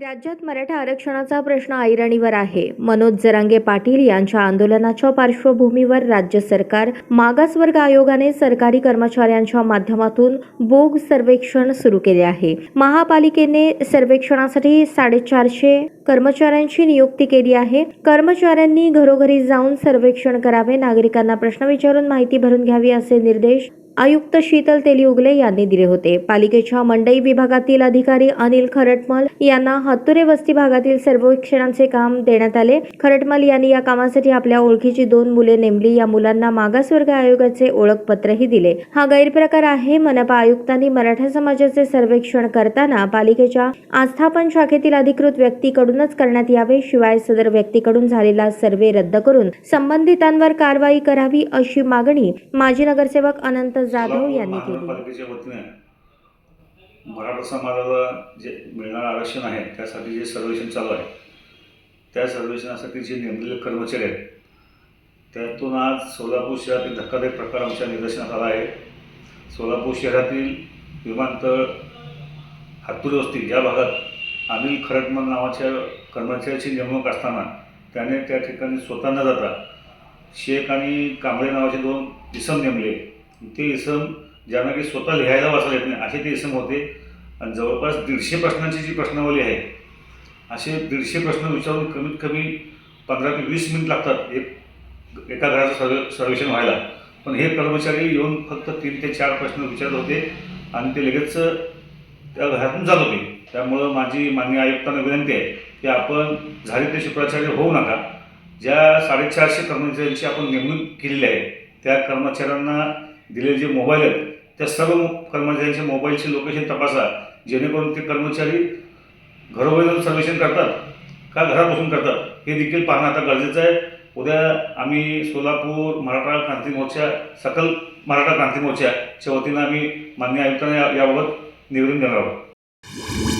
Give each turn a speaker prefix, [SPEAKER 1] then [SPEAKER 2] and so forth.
[SPEAKER 1] राज्यात मराठा आरक्षणाचा प्रश्न ऐरणीवर आहे. मनोज जरांगे पाटील यांच्या आंदोलनाच्या पार्श्वभूमीवर राज्य सरकार मागासवर्ग आयोगाने सरकारी कर्मचाऱ्यांच्या माध्यमातून बोग सर्वेक्षण सुरू केले आहे. महापालिकेने सर्वेक्षणासाठी साडेचारशे कर्मचाऱ्यांची नियुक्ती केली आहे. कर्मचाऱ्यांनी घरोघरी जाऊन सर्वेक्षण करावे नागरिकांना प्रश्न विचारून माहिती भरून घ्यावी असे निर्देश आयुक्त शीतल तेलियुगले यांनी दिले होते. पालिकेच्या मंडई विभागातील अधिकारी अनिल खरटमल यांना हत्तुरे वस्ती भागातील सर्वेक्षणांचे काम देण्यात आले. खरटमल यांनी या कामासाठी आपल्या ओळखीची दोन मुले नेमली. या मुलांना मागासवर्ग आयोगाचे ओळखपत्रही दिले. हा गैरप्रकार आहे मनपा आयुक्तांनी मराठा समाजाचे सर्वेक्षण करताना पालिकेच्या आस्थापन शाखेतील अधिकृत व्यक्तीकडूनच करण्यात यावे शिवाय सदर व्यक्तीकडून झालेला सर्वे रद्द करून संबंधितांवर कारवाई करावी अशी मागणी माजी नगरसेवक अनंत जाधव यांनी केली.
[SPEAKER 2] मराठा समाजाला जे मिळणारं आरक्षण आहे त्यासाठी जे सर्वेक्षण चालू आहे त्या सर्वेक्षणासाठी जे नेमलेले कर्मचारी आहेत त्यातून आज सोलापूर शहरातील धक्कादायक प्रकार आमच्या निदर्शनास आला आहे. सोलापूर शहरातील विमानतळ हातुरी वस्ती या भागात अनिल खरटमल नावाच्या कर्मचाऱ्याची नेमणूक असताना त्याने त्या ठिकाणी स्वतः न जाता शेख आणि कांबळे नावाचे दोन इसम नेमले. ते इसम ज्यांना की स्वतः लिहायला वाचायला येत नाही असे ते इसम होते. आणि जवळपास दीडशे प्रश्नांची जी प्रश्नावली आहे असे दीडशे प्रश्न विचारून कमीत कमी पंधरा ते वीस मिनिट लागतात एक एका घराचं सर्वे सर्वेक्षण व्हायला. पण हे कर्मचारी येऊन फक्त तीन ते चार प्रश्न विचारत होते आणि ते लगेच त्या घरातून जात होते. त्यामुळं माझी मान्य आयुक्तांना विनंती आहे की आपण झाले ते शुक्राचार्य होऊ नका. ज्या साडेचारशे कर्मचाऱ्यांची आपण नेमणूक केलेली आहे त्या कर्मचाऱ्यांना दिलेले जे मोबाईल आहेत त्या सर्व कर्मचाऱ्यांच्या मोबाईलची लोकेशन तपासा जेणेकरून ते कर्मचारी घरोघरी जाऊन सर्वेक्षण करतात का घरापासून बसून करतात हे देखील पाहणं आता गरजेचं आहे. उद्या आम्ही सोलापूर मराठा क्रांती मोर्चा सकल मराठा क्रांती मोर्चाच्या वतीनं आम्ही मान्य आयुक्तांना या- याबाबत निवेदन देणार आहोत.